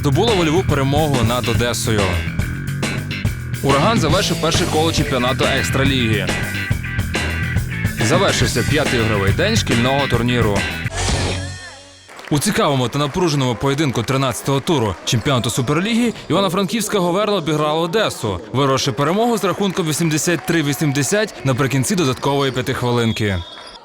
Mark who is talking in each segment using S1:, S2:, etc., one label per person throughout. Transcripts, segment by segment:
S1: Здобула вольову перемогу над Одесою. Ураган завершив перше коло чемпіонату екстраліги. Завершився п'ятий ігровий день шкільного турніру. У цікавому та напруженому поєдинку 13-го туру чемпіонату Суперліги Івано-Франківська Говерла обіграла Одесу, виросши перемогу з рахунком 83-80 наприкінці додаткової п'ятихвилинки.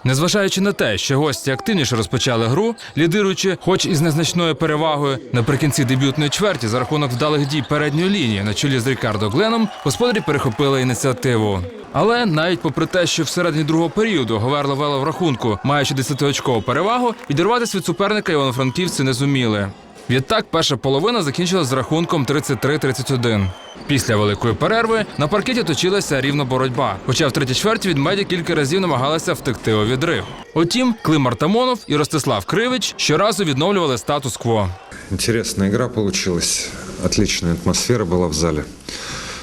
S1: Незважаючи на те, що гості активніше розпочали гру, лідируючи, хоч і з незначною перевагою, наприкінці дебютної чверті за рахунок вдалих дій передньої лінії на чолі з Рікардо Гленом, господарі перехопили ініціативу. Але навіть попри те, що всередині другого періоду Говерло вело в рахунку, маючи 10-очкову перевагу, відірватися від суперника івано-франківці не зуміли. Відтак, перша половина закінчилась з рахунком 33-31. Після великої перерви на паркеті точилася рівна боротьба. Хоча в третій чверті від меді кілька разів намагалися втекти у відрив. Утім, Клим Артамонов і Ростислав Кривич щоразу відновлювали статус-кво.
S2: Интересная игра получилась. Отличная атмосфера была в зале.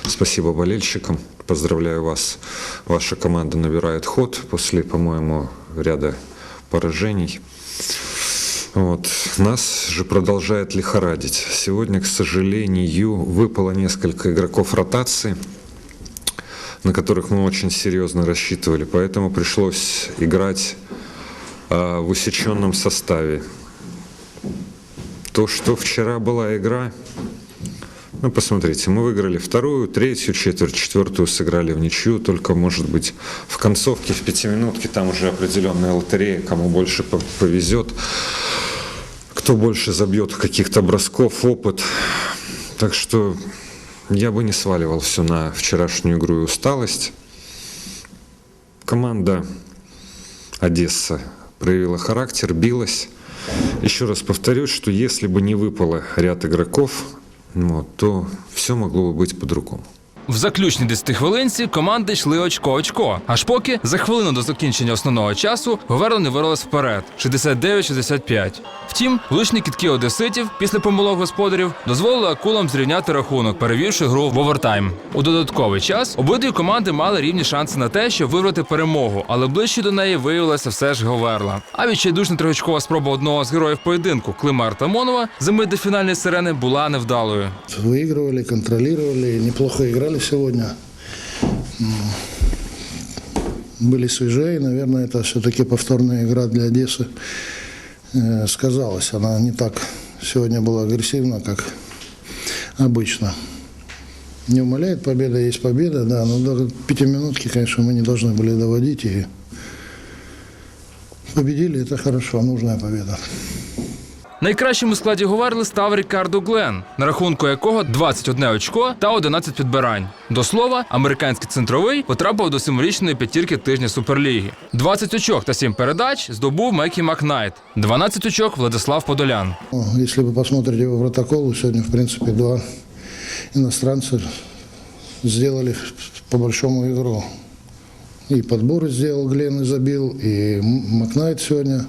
S2: Спасибо болельщикам. Поздравляю вас. Ваша команда набирает ход после, по-моему, ряда поражений. Вот. Нас же продолжает лихорадить. Сегодня, к сожалению, выпало несколько игроков ротации, на которых мы очень серьезно рассчитывали. Поэтому пришлось играть а, в усеченном составе. То, что вчера была игра, ну, посмотрите, мы выиграли вторую, третью четверть, четвертую сыграли в ничью, только, может быть, в концовке, в пятиминутке, там уже определенная лотерея, кому больше по- повезет, кто больше забьет каких-то бросков, опыт. Так что я бы не сваливал все на вчерашнюю игру и усталость. Команда Одесса проявила характер, билась. Еще раз повторюсь, что если бы не выпало ряд игроков, вот, то все могло бы быть по-другому.
S1: В заключній 10 хвилинці команди йшли очко-очко. Аж поки за хвилину до закінчення основного часу Говерла не вирвалась вперед 69-65. Втім, влучні кітки одеситів після помилок господарів дозволили акулам зрівняти рахунок, перевівши гру в овертайм. У додатковий час обидві команди мали рівні шанси на те, щоб виграти перемогу, але ближче до неї виявилася все ж Говерла. А відчайдушна трьохочкова спроба одного з героїв поєдинку Клима Артамонова за мить до фінальної сирени була невдалою.
S3: Выигрывали, контролировали, неплохо играли сегодня. М, Были свежее, наверное, это все-таки повторная игра для Одессы э, Сказалась. Она не так сегодня была агрессивна, как обычно. Не умаляет победа, есть победа, да, но до пятиминутки, конечно, мы не должны были доводить и победили, это хорошо, нужная победа.
S1: Найкращим у складі Говерли став Рікардо Глен, на рахунку якого 21 очко та 11 підбирань. До слова, американський центровий потрапив до символічної п'ятірки тижня Суперліги. 20 очок та 7 передач здобув Мекі Макнайт, 12 очок Владислав Подолян.
S3: Ну, Если вы посмотрите по протоколу, сегодня, в принципе, два иностранца сделали по большому игру. И подборы сделал Глен и забил, и Макнайт сегодня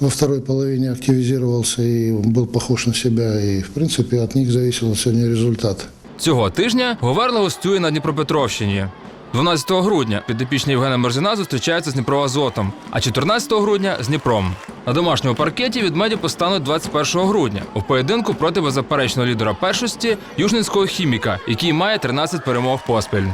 S3: во второй половине активизировался и был похож на себя. И, в принципе, от них зависел сегодня результат.
S1: Цього тижня Говерла гостює на Дніпропетровщині. 12 грудня підопічні Євгена Мерзина зустрічаються з Дніпроазотом, а 14 грудня з Дніпром. На домашньому паркеті відмеді постануть 21 грудня у поєдинку проти беззаперечного лідера першості Южненського хіміка, який має 13 перемог поспіль.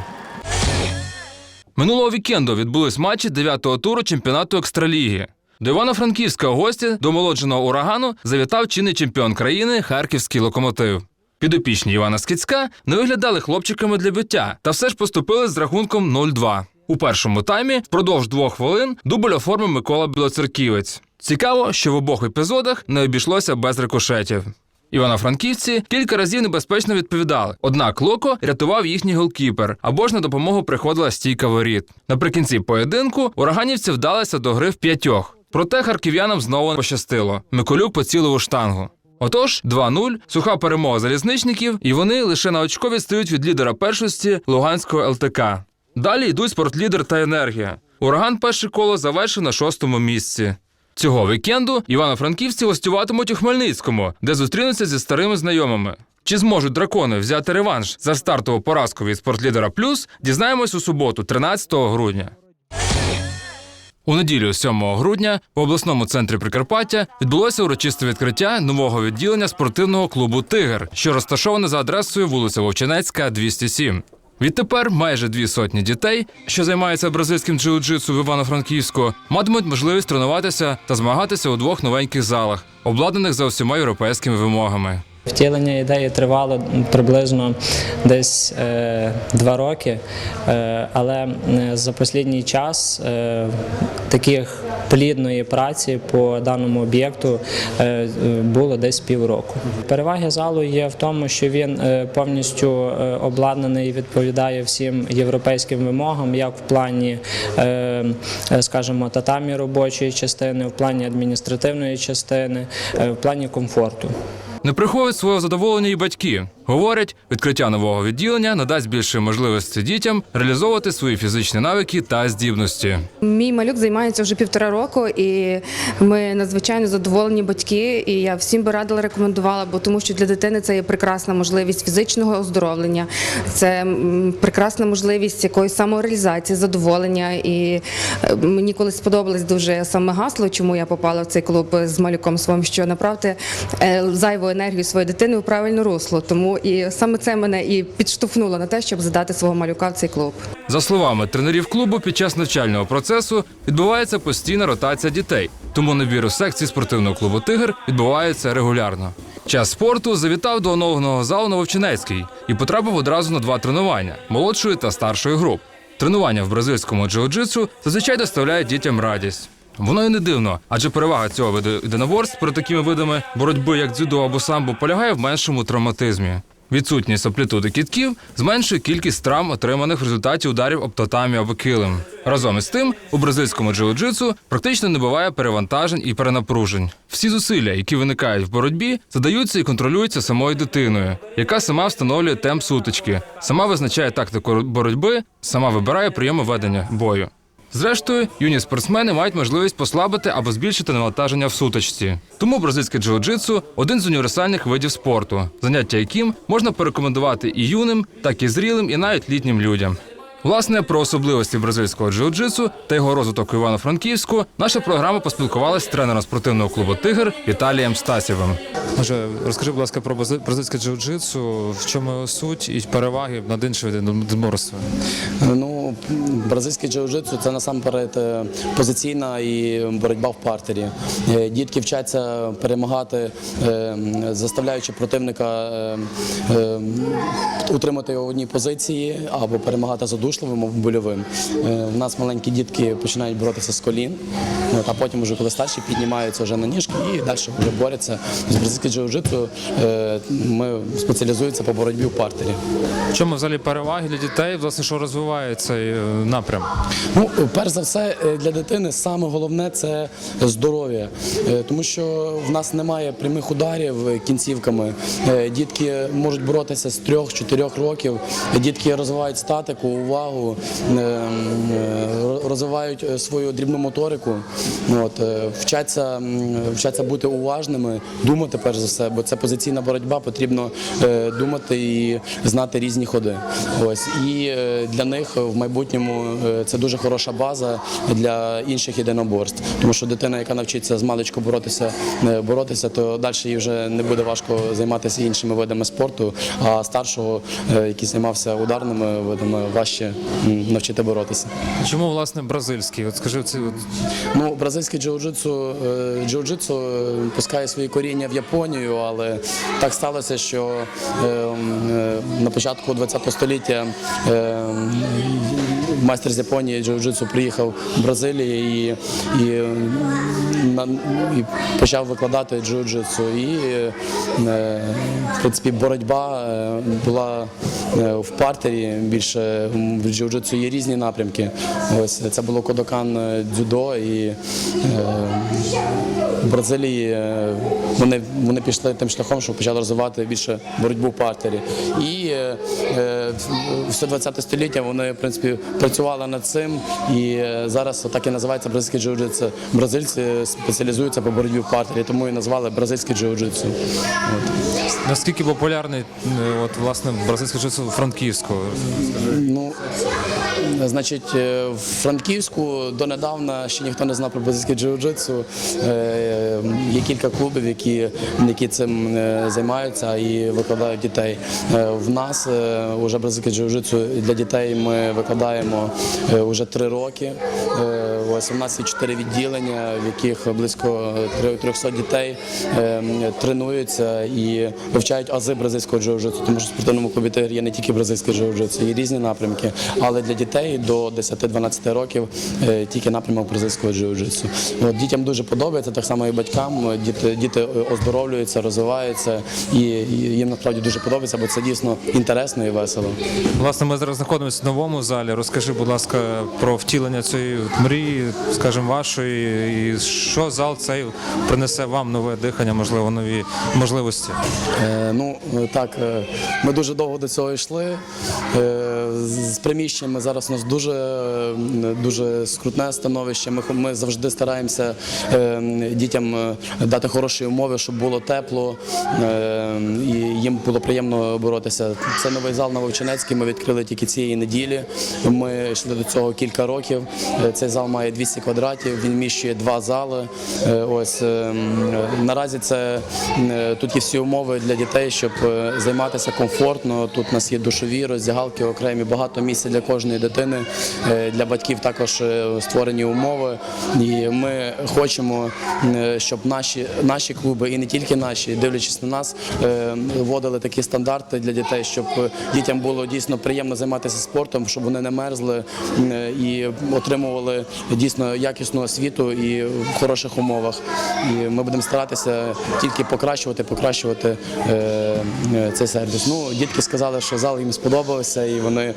S1: Минулого вікенду відбулись матчі 9-го туру чемпіонату екстраліги. До Івано-Франківська гості до молодженого урагану завітав чинний чемпіон країни Харківський локомотив. Підопічні Івана Скіцька не виглядали хлопчиками для биття та все ж поступили з рахунком 0-2. У першому таймі впродовж двох хвилин дубль оформив Микола Білоцерківець. Цікаво, що в обох епізодах не обійшлося без рикошетів. Івано-франківці кілька разів небезпечно відповідали. Однак Локо рятував їхній голкіпер, або ж на допомогу приходила стійка воріт. Наприкінці поєдинку ураганівці вдалися до гри в п'ятьох. Проте харків'янам знову не пощастило. Миколюк поцілив у штангу. Отож, 2-0, суха перемога залізничників, і вони лише на очко відстають від лідера першості Луганського ЛТК. Далі йдуть спортлідер та енергія. Ураган перше коло завершив на шостому місці. Цього вікенду івано-франківці гостюватимуть у Хмельницькому, де зустрінуться зі старими знайомими. Чи зможуть дракони взяти реванш за стартову поразку від спортлідера Плюс, дізнаємось у суботу, 13 грудня. У неділю, 7 грудня, в обласному центрі Прикарпаття відбулося урочисте відкриття нового відділення спортивного клубу Тигр, що розташоване за адресою вулиця Вовчинецька, 207. Відтепер майже дві сотні дітей, що займаються бразильським джиу-джитсу в Івано-Франківську, матимуть можливість тренуватися та змагатися у двох новеньких залах, обладнаних за усіма європейськими вимогами.
S4: Втілення ідеї тривало приблизно десь е, два роки, е, але за останній час е, таких плідної праці по даному об'єкту було десь півроку. Переваги залу є в тому, що він повністю обладнаний і відповідає всім європейським вимогам, як в плані, скажімо, татамі робочої частини, в плані адміністративної частини, в плані комфорту.
S1: Не приховують свого задоволення і батьки. Говорять, відкриття нового відділення надасть більше можливості дітям реалізовувати свої фізичні навики та здібності.
S5: Мій малюк займається вже півтора року, і ми надзвичайно задоволені батьки. І я всім би радила рекомендувала, бо тому що для дитини це є прекрасна можливість фізичного оздоровлення, це прекрасна можливість якоїсь самореалізації, задоволення. І е, мені колись сподобалось дуже саме гасло, чому я попала в цей клуб з малюком своїм, що направити е, зайву енергію своєї дитини у правильне русло. Тому і саме це мене і підштовхнуло на те, щоб задати свого малюка в цей клуб.
S1: За словами тренерів клубу, під час навчального процесу відбувається постійна ротація дітей, тому набір у секції спортивного клубу Тигр відбувається регулярно. Час спорту завітав до оновленого залу на Вовчинецький і потрапив одразу на два тренування молодшої та старшої груп. Тренування в бразильському джиу-джитсу зазвичай доставляють дітям радість. Воно і не дивно, адже перевага цього виду єдиноборств перед такими видами боротьби, як дзюдо або самбо, полягає в меншому травматизмі. Відсутність амплітуди кітків зменшує кількість травм, отриманих в результаті ударів об татамі або килим. Разом із тим, у бразильському джиу-джитсу практично не буває перевантажень і перенапружень. Всі зусилля, які виникають в боротьбі, задаються і контролюються самою дитиною, яка сама встановлює темп сутички, сама визначає тактику боротьби, сама вибирає прийоми ведення бою. Зрештою, юні спортсмени мають можливість послабити або збільшити навантаження в сутичці. Тому бразильське джиу-джитсу – один з універсальних видів спорту, заняття яким можна порекомендувати і юним, так і зрілим, і навіть літнім людям. Власне, про особливості бразильського джиу-джитсу та його розвиток у Івано-Франківську наша програма поспілкувалася з тренером спортивного клубу Тигр Віталієм Стасєвим.
S6: Може, розкажи, будь ласка, про бразильське джиу-джитсу, в чому його суть і переваги над іншими єдиноборствами?
S7: Ну, бразильське джиу-джитсу це насамперед е, позиційна і боротьба в партері. Е, Дітки вчаться перемагати, е, заставляючи противника е, е, утримати його в одній позиції або перемагати задушливим або больовим. У нас маленькі дітки починають боротися з колін, а потім, вже коли старші, піднімаються вже на ніжки і далі вже борються. З бразильське джиу-джитсу е, ми спеціалізуємося по боротьбі в партері.
S6: В чому взагалі переваги для дітей, власне, що розвиває цей е, напрям?
S7: Ну, перш за все, е, для дитини саме головне це здоров'я, тому що в нас немає прямих ударів кінцівками. Дітки можуть боротися з 3-4 років. Дітки розвивають статику, увагу, е, е, розвивають е, свою дрібну моторику. От, е, вчаться, вчаться бути уважними, думати перш за все, бо це позиційна боротьба, потрібно думати і знати різні ходи. Ось і для них в майбутньому це дуже хороша база для інших єдиноборств, тому що дитина, яка навчиться з маличку боротися, боротися, то далі їй вже не буде важко займатися іншими видами спорту. А старшого, який займався ударними видами, важче м, навчити боротися.
S6: Чому власне бразильський? От скажи, це от,
S7: Ну, бразильський джиу-джитсу, е, джиу-джитсу е, пускає свої коріння в Японію, але так сталося, що е, м, е, на початку ХХ століття е, м, майстер з Японії джиу-джитсу приїхав в Бразилію і, і, і почав викладати джиу-джитсу. І е, в принципі боротьба е, була е, в партері більше в джиу-джитсу є різні напрямки. Ось це було Кодокан дзюдо і в Бразилії вони, вони пішли тим шляхом, що почали розвивати більше боротьбу в партері. І все 20 століття вони в принципі працювали над цим. І е, зараз так і називається бразильське джиу-джитсу. Бразильці спеціалізуються по боротьбі в партері, тому і назвали бразильське джиу-джитсу.
S6: Наскільки популярний е, от, власне бразильське джиу-джитсу Франківську?
S7: Ну, Значить, е, в Франківську донедавна ще ніхто не знав про бразильське джиу-джитсу. Е, Є кілька клубів, які, які цим е, займаються і викладають дітей. Е, В нас е, вже бразильське джиу-джитсу для дітей ми викладаємо е, вже три роки. Е, Ось у нас є чотири відділення, в яких близько 300 дітей е, тренуються і вивчають ази бразильського джиу-джитсу, тому що в спортивному клубі «Тигр» є не тільки бразильське джиу-джитсу, є різні напрямки, але для дітей до 10-12 років е, тільки напрямок бразильського джиу-джитсу. Дітям дуже подобається, так само і батькам. Діти, діти оздоровлюються, розвиваються, і їм насправді дуже подобається, бо це дійсно інтересно і весело.
S6: Власне, ми зараз знаходимося в новому залі. Розкажи, будь ласка, про втілення цієї мрії, скажімо, вашої, і що зал цей принесе вам нове дихання, можливо, нові можливості.
S7: Е, Ну так, е, ми дуже довго до цього йшли. Е, з- приміщеннями зараз у нас дуже, дуже скрутне становище. Ми, ми завжди стараємося е, дітям е, дати хороші умови, щоб було тепло е, і їм було приємно боротися. Це новий зал на Вовчинецькій. Ми відкрили тільки цієї неділі. Ми йшли до цього кілька років. Е, Цей зал має 200 квадратів. Він вміщує два зали. Е, Ось е, м, е, наразі це тут є всі умови для дітей, щоб займатися комфортно. Тут у нас є душові роздягалки окремі, багато місця для кожної дитини. Для батьків також створені умови. І ми хочемо, щоб наші, наші клуби і не тільки наші, дивлячись на нас, вводили такі стандарти для дітей, щоб дітям було дійсно приємно займатися спортом, щоб вони не мерзли е, і отримували дійсно якісну освіту і в хороших умовах. І ми будемо старатися тільки покращувати, покращувати е, е, цей сервіс. Ну, дітки сказали, що зал їм сподобався, і вони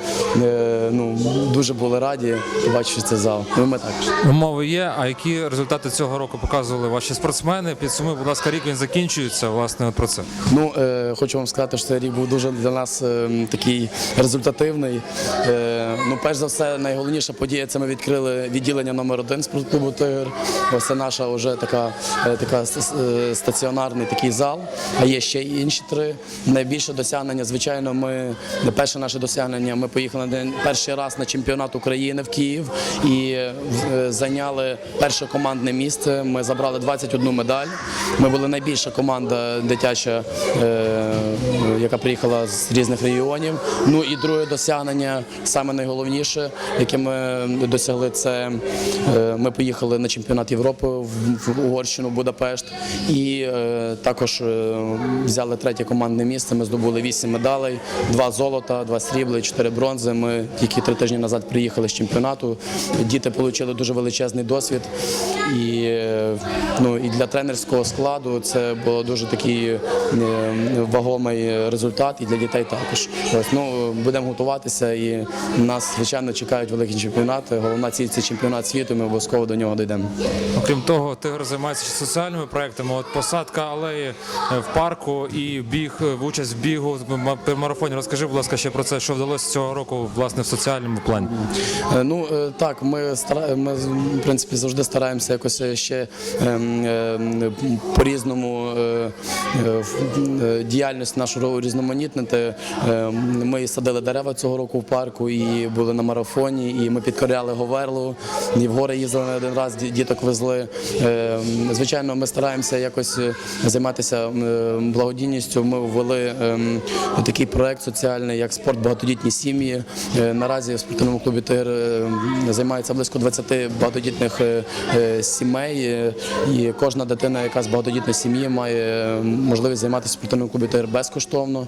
S7: ну, дуже були раді, побачивши цей зал. Ну, ми також.
S6: Умови є. А які результати цього року показували ваші спортсмени? Підсумуй, будь ласка, рік він закінчується. Власне, от про це.
S7: Ну, е, хочу вам сказати, що цей рік був дуже для нас е, такий результативний. Е, ну, перш за все, найголовніша подія це ми відкрили відділення номер один спортклубу Тигр. Ось це наша вже така, е, така е, стаціонарний такий зал. А є ще інші три. Найбільше досягнення, звичайно, ми перше наше досягнення. Ми поїхали перший раз на чемпіонат України в Київ і е, зайняли перше командне місце. Ми забрали 21 медаль. Ми були найбільша команда дитяча, яка приїхала з різних регіонів. Ну і друге досягнення, саме найголовніше, яке ми досягли, це е, ми поїхали на чемпіонат Європи в Угорщину, Будапешт, і е, також е, взяли третє командне місце. Ми здобули вісім медалей, два золота, два срібла, і чотири бронзи. Ми тільки три тижні назад приїхали з чемпіонату. Діти отримали дуже величезний досвід. І, ну, і для тренерського складу це було дуже такий вагомий результат, і для дітей також. Ось, ну, будемо готуватися, і нас, звичайно, чекають великі чемпіонати. Головна ціль це чемпіонат світу. Ми обов'язково до нього дійдемо.
S6: Окрім того, тигр займається соціальними проектами. От посадка алеї е, в парку і біг, е, в участь в бігу в марафоні. Розкажи, будь ласка, ще про це, що вдалося цього року власне в соціальному плані.
S7: Е, Ну так, ми ми в принципі завжди стараємося якось ще ем, ем, по-різному в- е, діяльність нашу різноманітнити. Ми садили дерева цього року в парку і були на марафоні, і ми підкоряли Говерлу, і в гори їздили не один раз, діток везли. Е, Звичайно, ми стараємося якось е, займатися е, благодійністю. Ми ввели ем, такий проект соціальний, як спорт багатодітні сім'ї. Е, Наразі в спортивному клубі ТИР е, займається близько 20 багатодітних сімей, і кожна дитина, яка з багатодітної сім'ї, має можливість займатися в спортивному клубі ТИР безкоштовно.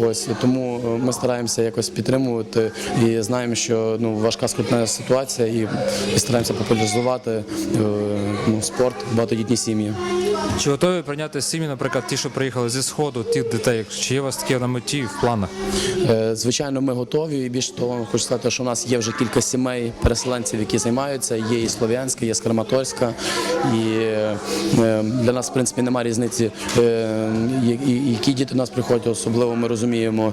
S7: Ось тому ми стараємося якось підтримувати і знаємо, що ну важка скрутна ситуація, і, стараємося популяризувати е, ну, спорт багатодітні сім'ї.
S6: Чи готові прийняти сім'ї, наприклад, ті, що приїхали зі сходу, тих дітей? Чи є у вас такі на меті в планах?
S7: Е, Звичайно, ми готові. І більше того, хочу сказати, що у нас є вже кілька сімей переселенців, які займаються. Є і Слов'янська, є з Краматорська. І е, для нас, в принципі, немає різниці, які діти до нас приходять. Особливо ми розуміємо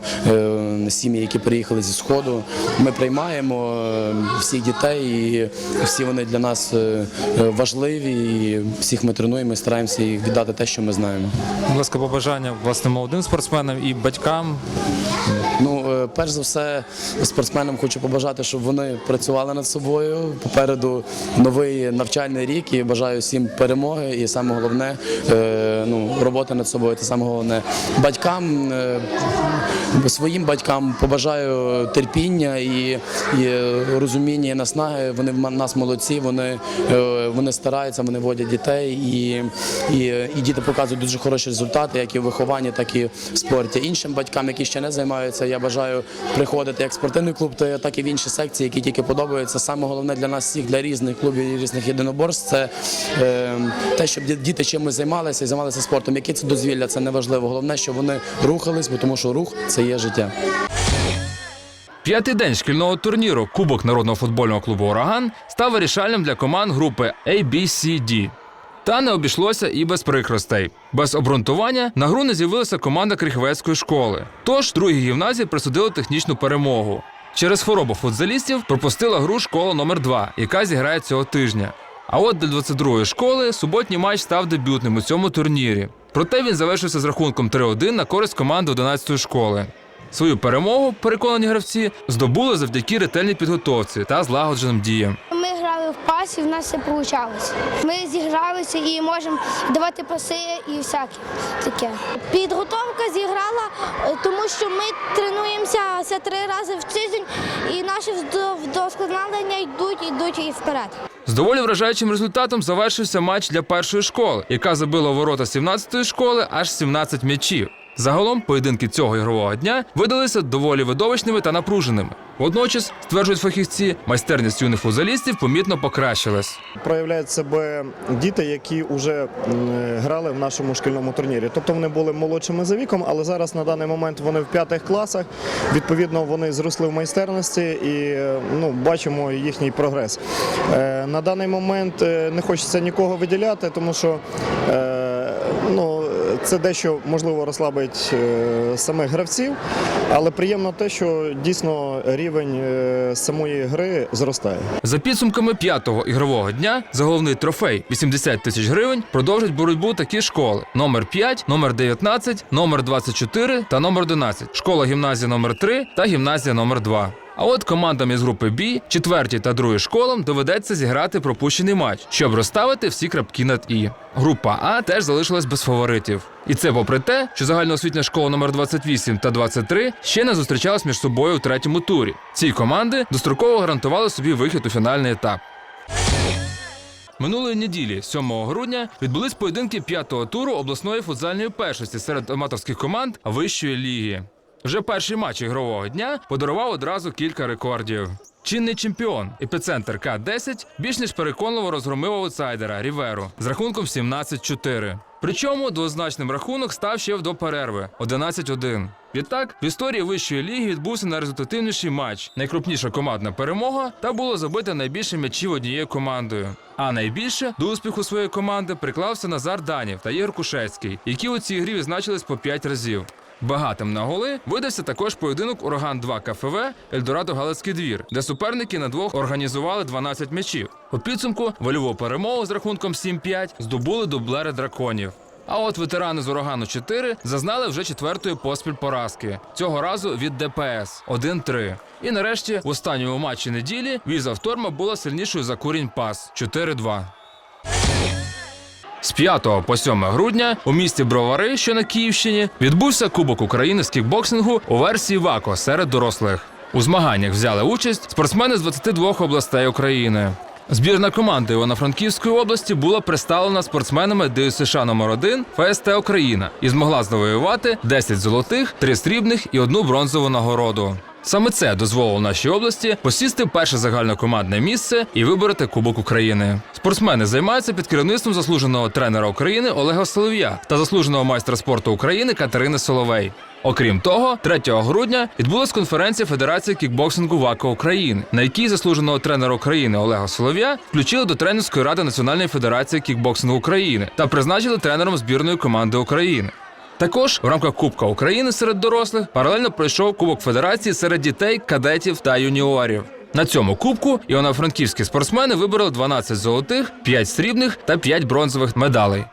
S7: сім'ї, які приїхали зі сходу. Ми приймаємо е, всіх дітей, і всі вони для нас е, важливі. І всіх ми тренуємо і стараємося їх віддати те, що ми знаємо.
S6: Будь ласка, побажання власне молодим спортсменам і батькам.
S7: Ну, е, перш за все, спортсменам хочу побажати, щоб вони працювали над собою. Попереду новий навчальний рік і бажаю всім перемоги. І саме головне ну, роботи над собою. Це саме головне. Батькам, своїм батькам побажаю терпіння і, і розуміння і наснаги. Вони в нас молодці, вони, е, вони стараються, вони водять дітей і, і, і діти показують дуже хороші результати, як і в вихованні, так і в спорті. Іншим батькам, які ще не займаються, я бажаю приходити як в спортивний клуб, так і в інші секції, які тільки подобаються. Саме головне для нас всіх, для різних клубів і різних єдиноборств, це е, те, щоб діти чимось займалися і займалися спортом. Яке це дозвілля, це не важливо. Головне, щоб вони рухались, бо тому що рух це є життя.
S1: П'ятий день шкільного турніру Кубок народного футбольного клубу Ураган став вирішальним для команд групи A, B, C, Та не обійшлося і без прикростей. Без обґрунтування на гру не з'явилася команда Крихвецької школи. Тож другій гімназії присудили технічну перемогу. Через хворобу футзалістів пропустила гру школа номер 2 яка зіграє цього тижня. А от для 22-ї школи суботній матч став дебютним у цьому турнірі. Проте він завершився з рахунком 3-1 на користь команди 11-ї школи. Свою перемогу, переконані гравці, здобули завдяки ретельній підготовці та злагодженим діям.
S8: Ми грали в пас і в нас все вийшло. Ми зігралися і можемо давати паси і всяке таке. Підготовка зіграла, е, тому що ми тренуємося все три рази в тиждень, і наші вдо- вдосконалення йдуть, йдуть і вперед.
S1: З доволі вражаючим результатом завершився матч для першої школи, яка забила ворота 17-ї школи аж 17 м'ячів. Загалом поєдинки цього ігрового дня видалися доволі видовищними та напруженими. Водночас, стверджують фахівці, майстерність юних футзалістів помітно покращилась.
S9: проявляють себе діти, які вже грали в нашому шкільному турнірі. Тобто вони були молодшими за віком, але зараз на даний момент вони в п'ятих класах. Відповідно, вони зросли в майстерності і ну, бачимо їхній прогрес. Е, На даний момент е, не хочеться нікого виділяти, тому що е, ну, це дещо можливо розслабить е, самих гравців, але приємно те, що дійсно рівень е, самої гри зростає.
S1: За підсумками п'ятого ігрового дня за головний трофей 80 тисяч гривень продовжать боротьбу такі школи: номер 5, номер 19, номер 24 та номер 11, школа гімназія номер 3 та гімназія номер 2. А от командам із групи Б, четвертій та другій школам доведеться зіграти пропущений матч, щоб розставити всі крапки над і. Група А теж залишилась без фаворитів. І це попри те, що загальноосвітня школа номер 28 та 23 ще не зустрічались між собою у третьому турі. Ці команди достроково гарантували собі вихід у фінальний етап. Минулої неділі, 7 грудня, відбулись поєдинки п'ятого туру обласної футзальної першості серед аматорських команд вищої ліги. Вже перший матч ігрового дня подарував одразу кілька рекордів. Чинний чемпіон епіцентр К-10 більш ніж переконливо розгромив аутсайдера Ріверу з рахунком 17-4. Причому двозначним рахунок став ще в до перерви 11-1. Відтак, в історії вищої ліги відбувся найрезультативніший матч, найкрупніша командна перемога та було забито найбільше м'ячів однією командою. А найбільше до успіху своєї команди приклався Назар Данів та Ігор Кушецький, які у цій грі відзначились по 5 разів. Багатим на голи видався також поєдинок Ураган 2 КФВ Ельдорадо Галицький двір, де суперники на двох організували 12 м'ячів. У підсумку вольову перемогу з рахунком 7-5 здобули дублери драконів. А от ветерани з урагану 4 зазнали вже четвертої поспіль поразки. Цього разу від ДПС 1-3. І нарешті в останньому матчі неділі віза Вторма була сильнішою за курінь пас 4-2. З 5 по 7 грудня у місті Бровари, що на Київщині, відбувся Кубок України з кікбоксингу у версії ВАКО серед дорослих. У змаганнях взяли участь спортсмени з 22 областей України. Збірна команда Івано-Франківської області була представлена спортсменами ДЮСШ номер 1 ФСТ Україна і змогла завоювати 10 золотих, 3 срібних і одну бронзову нагороду. Саме це дозволило нашій області посісти перше загальнокомандне місце і вибороти Кубок України. Спортсмени займаються під керівництвом заслуженого тренера України Олега Солов'я та заслуженого майстра спорту України Катерини Соловей. Окрім того, 3 грудня відбулася конференція Федерації кікбоксингу ВАКО України, на якій заслуженого тренера України Олега Солов'я включили до тренерської ради Національної федерації кікбоксингу України та призначили тренером збірної команди України. Також в рамках Кубка України серед дорослих паралельно пройшов Кубок Федерації серед дітей, кадетів та юніорів. На цьому кубку івано-франківські спортсмени вибороли 12 золотих, 5 срібних та 5 бронзових медалей.